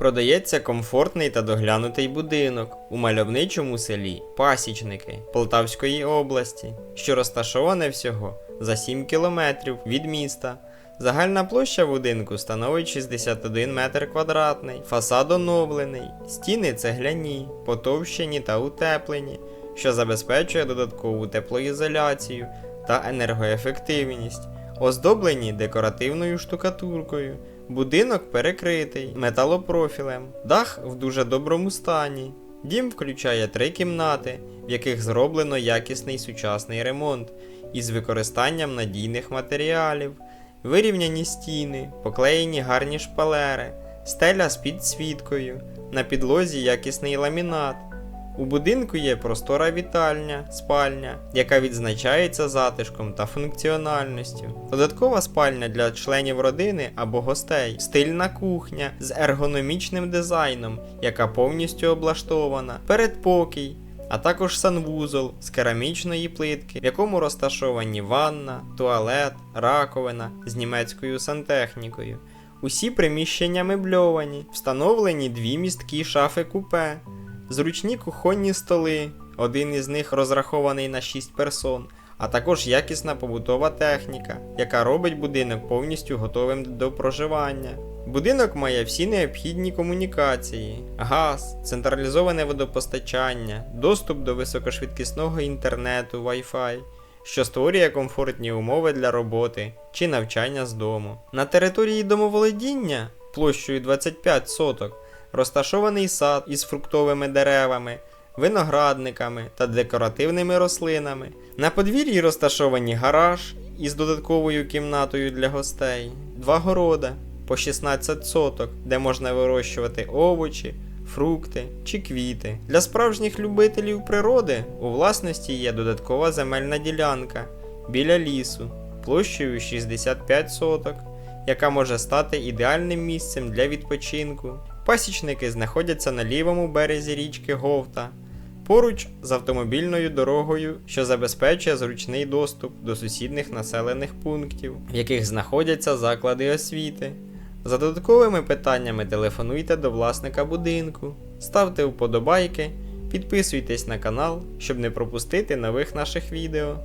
Продається комфортний та доглянутий будинок у мальовничому селі Пасічники Полтавської області, що розташоване всього за 7 кілометрів від міста. Загальна площа будинку становить 61 метр квадратний, фасад оновлений, стіни цегляні, потовщені та утеплені, що забезпечує додаткову теплоізоляцію та енергоефективність, оздоблені декоративною штукатуркою. Будинок перекритий металопрофілем, дах в дуже доброму стані. Дім включає три кімнати, в яких зроблено якісний сучасний ремонт із використанням надійних матеріалів, вирівняні стіни, поклеєні гарні шпалери, стеля з підсвіткою, на підлозі якісний ламінат. У будинку є простора вітальня, спальня, яка відзначається затишком та функціональністю. Додаткова спальня для членів родини або гостей, стильна кухня з ергономічним дизайном, яка повністю облаштована, передпокій, а також санвузол з керамічної плитки, в якому розташовані ванна, туалет, раковина з німецькою сантехнікою. Усі приміщення мебльовані, встановлені дві місткі шафи купе. Зручні кухонні столи, один із них розрахований на 6 персон, а також якісна побутова техніка, яка робить будинок повністю готовим до проживання. Будинок має всі необхідні комунікації: газ, централізоване водопостачання, доступ до високошвидкісного інтернету, Wi-Fi, що створює комфортні умови для роботи чи навчання з дому. На території домоволодіння площею 25 соток розташований сад із фруктовими деревами, виноградниками та декоративними рослинами. На подвір'ї розташовані гараж із додатковою кімнатою для гостей, два города по 16 соток, де можна вирощувати овочі, фрукти чи квіти. Для справжніх любителів природи у власності є додаткова земельна ділянка біля лісу площею 65 соток, яка може стати ідеальним місцем для відпочинку. Пасічники знаходяться на лівому березі річки Говта, поруч з автомобільною дорогою, що забезпечує зручний доступ до сусідних населених пунктів, в яких знаходяться заклади освіти. За додатковими питаннями телефонуйте до власника будинку, ставте вподобайки, підписуйтесь на канал, щоб не пропустити нових наших відео.